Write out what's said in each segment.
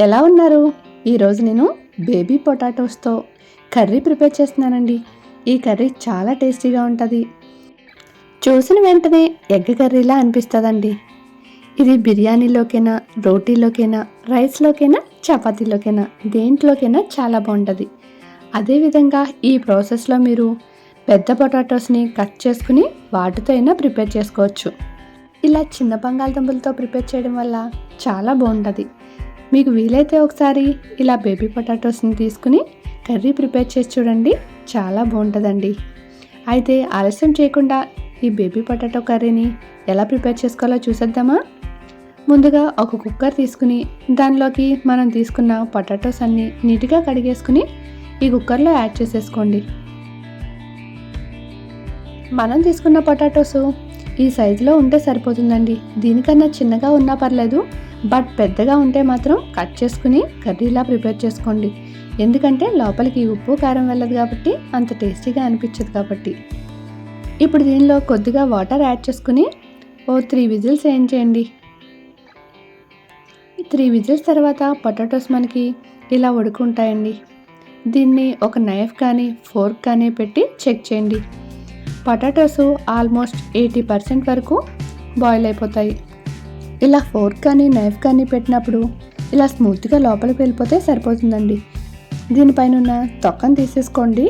ఎలా ఉన్నారు? ఈరోజు నేను బేబీ పొటాటోస్తో కర్రీ ప్రిపేర్ చేస్తున్నానండి. ఈ కర్రీ చాలా టేస్టీగా ఉంటుంది. చూసిన వెంటనే ఎగ్ కర్రీలా అనిపిస్తుందండి. ఇది బిర్యానీలోకైనా రోటీలోకైనా రైస్లోకైనా చపాతీలోకైనా దేంట్లోకైనా చాలా బాగుంటుంది. అదేవిధంగా ఈ ప్రాసెస్లో మీరు పెద్ద పొటాటోస్ని కట్ చేసుకుని వాటితో అయినా ప్రిపేర్ చేసుకోవచ్చు. ఇలా చిన్న బంగాళదుంపలతో ప్రిపేర్ చేయడం వల్ల చాలా బాగుంటుంది. మీకు వీలైతే ఒకసారి ఇలా బేబీ పొటాటోస్ని తీసుకుని కర్రీ ప్రిపేర్ చేసి చూడండి. చాలా బాగుంటుందండి. అయితే ఆలస్యం చేయకుండా ఈ బేబీ పొటాటో కర్రీని ఎలా ప్రిపేర్ చేసుకోవాలో చూసేద్దామా? ముందుగా ఒక కుక్కర్ తీసుకుని దానిలోకి మనం తీసుకున్న పొటాటోస్ అన్నీ నీట్గా కడిగేసుకుని ఈ కుక్కర్లో యాడ్ చేసేసుకోండి. మనం తీసుకున్న పొటాటోస్ ఈ సైజులో ఉంటే సరిపోతుందండి. దీనికన్నా చిన్నగా ఉన్నా పర్లేదు. బట్ పెద్దగా ఉంటే మాత్రం కట్ చేసుకుని కర్రీలా ప్రిపేర్ చేసుకోండి. ఎందుకంటే లోపలికి ఉప్పు కారం వెళ్ళదు కాబట్టి అంత టేస్టీగా అనిపించదు కాబట్టి. ఇప్పుడు దీనిలో కొద్దిగా వాటర్ యాడ్ చేసుకుని ఓ త్రీ విజిల్స్ ఏం చేయండి. త్రీ విజిల్స్ తర్వాత పొటాటోస్ మనకి ఇలా ఉడుకుంటాయండి. దీన్ని ఒక నైఫ్ కానీ ఫోర్క్ కానీ పెట్టి చెక్ చేయండి. పొటాటోస్ ఆల్మోస్ట్ ఎయిటీ పర్సెంట్ వరకు బాయిల్ అయిపోతాయి. ఇలా ఫోర్క్ కానీ నైఫ్ కానీ పెట్టినప్పుడు ఇలా స్మూత్గా లోపలికి వెళ్ళిపోతే సరిపోతుందండి. దీనిపైన ఉన్న తొక్కను తీసేసుకోండి.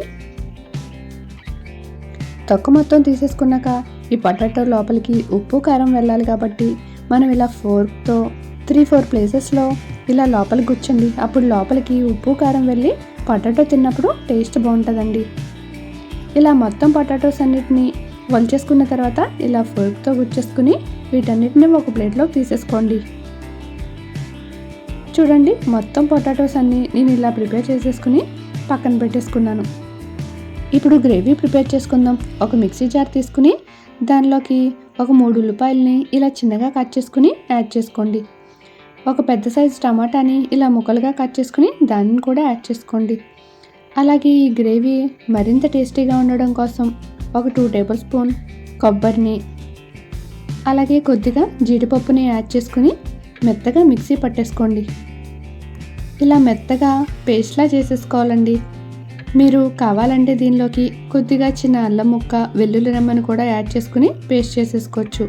తొక్క మొత్తం తీసేసుకున్నాక ఈ పొటాటో లోపలికి ఉప్పు కారం వెళ్ళాలి కాబట్టి మనం ఇలా ఫోర్క్తో త్రీ ఫోర్ ప్లేసెస్లో ఇలా లోపలికి కూర్చోండి. అప్పుడు లోపలికి ఉప్పు కారం వెళ్ళి పొటాటో తిన్నప్పుడు టేస్ట్ బాగుంటుందండి. ఇలా మొత్తం పొటాటోస్ అన్నిటిని వంచేసుకున్న తర్వాత ఇలా ఫోర్క్తో గుచ్చేసుకుని వీటన్నిటిని ఒక ప్లేట్లోకి తీసేసుకోండి. చూడండి మొత్తం పొటాటోస్ అన్నీ నేను ఇలా ప్రిపేర్ చేసేసుకుని పక్కన పెట్టేసుకున్నాను. ఇప్పుడు గ్రేవీ ప్రిపేర్ చేసుకుందాం. ఒక మిక్సీ జార్ తీసుకుని దానిలోకి ఒక మూడు ఉల్లిపాయలని ఇలా చిన్నగా కట్ చేసుకుని యాడ్ చేసుకోండి. ఒక పెద్ద సైజు టమాటాని ఇలా ముక్కలుగా కట్ చేసుకుని దానిని కూడా యాడ్ చేసుకోండి. అలాగే ఈ గ్రేవీ మరింత టేస్టీగా ఉండడం కోసం ఒక టూ టేబుల్ స్పూన్ కొబ్బరిని అలాగే కొద్దిగా జీడిపప్పుని యాడ్ చేసుకుని మెత్తగా మిక్సీ పట్టేసుకోండి. ఇలా మెత్తగా పేస్ట్లా చేసేసుకోవాలండి. మీరు కావాలంటే దీనిలోకి కొద్దిగా చిన్న అల్లం ముక్క వెల్లుల్లి రెమ్మను కూడా యాడ్ చేసుకుని పేస్ట్ చేసేసుకోవచ్చు.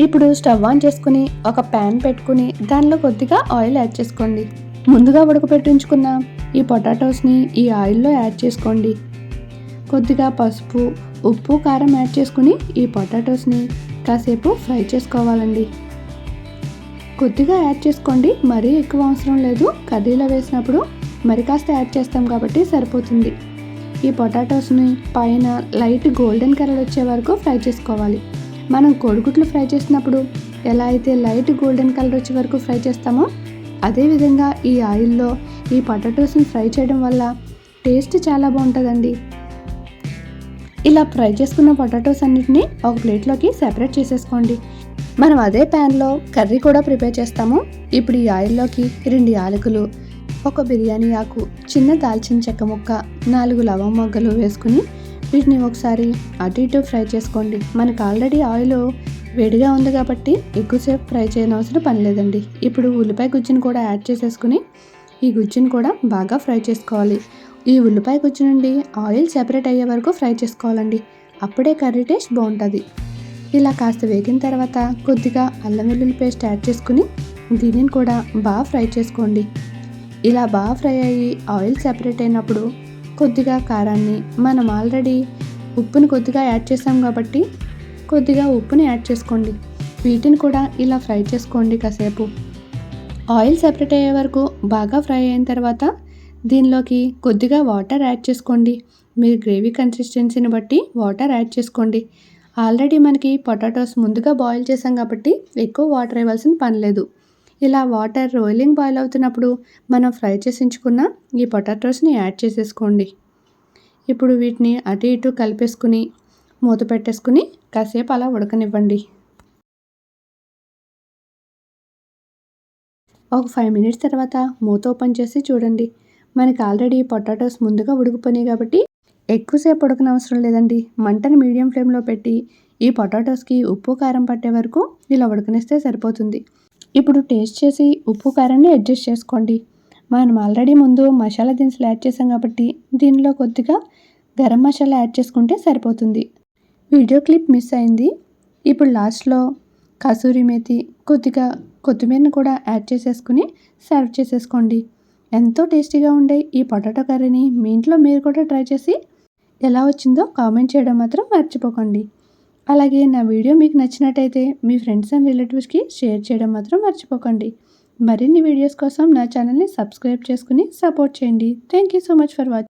ఇప్పుడు స్టవ్ ఆన్ చేసుకుని ఒక ప్యాన్ పెట్టుకుని దానిలో కొద్దిగా ఆయిల్ యాడ్ చేసుకోండి. ముందుగా ఉడకపెట్టించుకున్న ఈ పొటాటోస్ని ఈ ఆయిల్లో యాడ్ చేసుకోండి. కొద్దిగా పసుపు ఉప్పు కారం యాడ్ చేసుకుని ఈ పొటాటోస్ని కాసేపు ఫ్రై చేసుకోవాలండి. కొద్దిగా యాడ్ చేసుకోండి. మరీ ఎక్కువ అవసరం లేదు. కర్రీలో వేసినప్పుడు మరి కాస్త యాడ్ చేస్తాం కాబట్టి సరిపోతుంది. ఈ పొటాటోస్ని పైన లైట్ గోల్డెన్ కలర్ వచ్చే వరకు ఫ్రై చేసుకోవాలి. మనం కోడిగుడ్లు ఫ్రై చేసినప్పుడు ఎలా అయితే లైట్ గోల్డెన్ కలర్ వచ్చే వరకు ఫ్రై చేస్తామో అదేవిధంగా ఈ ఆయిల్లో ఈ పొటాటోస్ని ఫ్రై చేయడం వల్ల టేస్ట్ చాలా బాగుంటుందండి. ఇలా ఫ్రై చేసుకున్న పొటాటోస్ అన్నిటిని ఒక ప్లేట్లోకి సెపరేట్ చేసేసుకోండి. మనం అదే ప్యాన్లో కర్రీ కూడా ప్రిపేర్ చేస్తాము. ఇప్పుడు ఈ ఆయిల్లోకి రెండు యాలకులు ఒక బిర్యానీ ఆకు చిన్న దాల్చిన చెక్క ముక్క నాలుగు లవం మొగ్గలు వేసుకుని వీటిని ఒకసారి అటు ఇటు ఫ్రై చేసుకోండి. మనకు ఆల్రెడీ ఆయిల్ వేడిగా ఉంది కాబట్టి ఎక్కువసేపు ఫ్రై చేయనవసరం పని లేదండి. ఇప్పుడు ఉల్లిపాయ గుజ్జును కూడా యాడ్ చేసేసుకుని ఈ గుజ్జును కూడా బాగా ఫ్రై చేసుకోవాలి. ఈ ఉల్లిపాయ గుజ్జు నుండి ఆయిల్ సెపరేట్ అయ్యే వరకు ఫ్రై చేసుకోవాలండి. అప్పుడే కర్రీ టేస్ట్ బాగుంటుంది. ఇలా కాస్త వేగిన తర్వాత కొద్దిగా అల్లం వెల్లుల్లి పేస్ట్ యాడ్ చేసుకుని దీనిని కూడా బాగా ఫ్రై చేసుకోండి. ఇలా బాగా ఫ్రై అయ్యి ఆయిల్ సెపరేట్ అయినప్పుడు కొద్దిగా కారాన్ని మనం ఆల్రెడీ ఉప్పుని కొద్దిగా యాడ్ చేసాం కాబట్టి కొద్దిగా ఉప్పుని యాడ్ చేసుకోండి. వీటిని కూడా ఇలా ఫ్రై చేసుకోండి కాసేపు. ఆయిల్ సెపరేట్ అయ్యే వరకు బాగా ఫ్రై అయిన తర్వాత దీనిలోకి కొద్దిగా వాటర్ యాడ్ చేసుకోండి. మీరు గ్రేవీ కన్సిస్టెన్సీని బట్టి వాటర్ యాడ్ చేసుకోండి. ఆల్రెడీ మనకి పొటాటోస్ ముందుగా బాయిల్ చేసాం కాబట్టి ఎక్కువ వాటర్ ఇవ్వాల్సిన పని లేదు. ఇలా వాటర్ రోయిలింగ్ బాయిల్ అవుతున్నప్పుడు మనం ఫ్రై చేసించుకున్న ఈ పొటాటోస్ని యాడ్ చేసేసుకోండి. ఇప్పుడు వీటిని అటు ఇటు కలిపేసుకుని మూత పెట్టేసుకుని కాసేపు అలా ఉడకనివ్వండి. ఒక ఫైవ్ మినిట్స్ తర్వాత మూత ఓపెన్ చేసి చూడండి. మనకి ఆల్రెడీ పొటాటోస్ ముందుగా ఉడికిపోయినాయి కాబట్టి ఎక్కువసేపు ఉడకన అవసరం లేదండి. మంటని మీడియం ఫ్లేమ్లో పెట్టి ఈ పొటాటోస్కి ఉప్పు కారం పట్టే వరకు ఇలా ఉడకనిస్తే సరిపోతుంది. ఇప్పుడు టేస్ట్ చేసి ఉప్పు కారాన్ని అడ్జస్ట్ చేసుకోండి. మనం ఆల్రెడీ ముందు మసాలా దినుసులు యాడ్ చేసాం కాబట్టి దీనిలో కొద్దిగా గరం మసాలా యాడ్ చేసుకుంటే సరిపోతుంది. వీడియో క్లిప్ మిస్ అయింది. ఇప్పుడు లాస్ట్లో కసూరి మేతి కొద్దిగా కొత్తిమీరని కూడా యాడ్ చేసేసుకుని సర్వ్ చేసేసుకోండి. ఎంతో టేస్టీగా ఉండే ఈ పొటాటో కర్రీని మీ ఇంట్లో మీరు కూడా ట్రై చేసి ఎలా వచ్చిందో కామెంట్ చేయడం మాత్రం మర్చిపోకండి. అలాగే నా వీడియో మీకు నచ్చినట్టయితే మీ ఫ్రెండ్స్ అండ్ రిలేటివ్స్కి షేర్ చేయడం మాత్రం మర్చిపోకండి. మరిన్ని వీడియోస్ కోసం నా ఛానల్ని సబ్స్క్రైబ్ చేసుకుని సపోర్ట్ చేయండి. Thank you so much for watching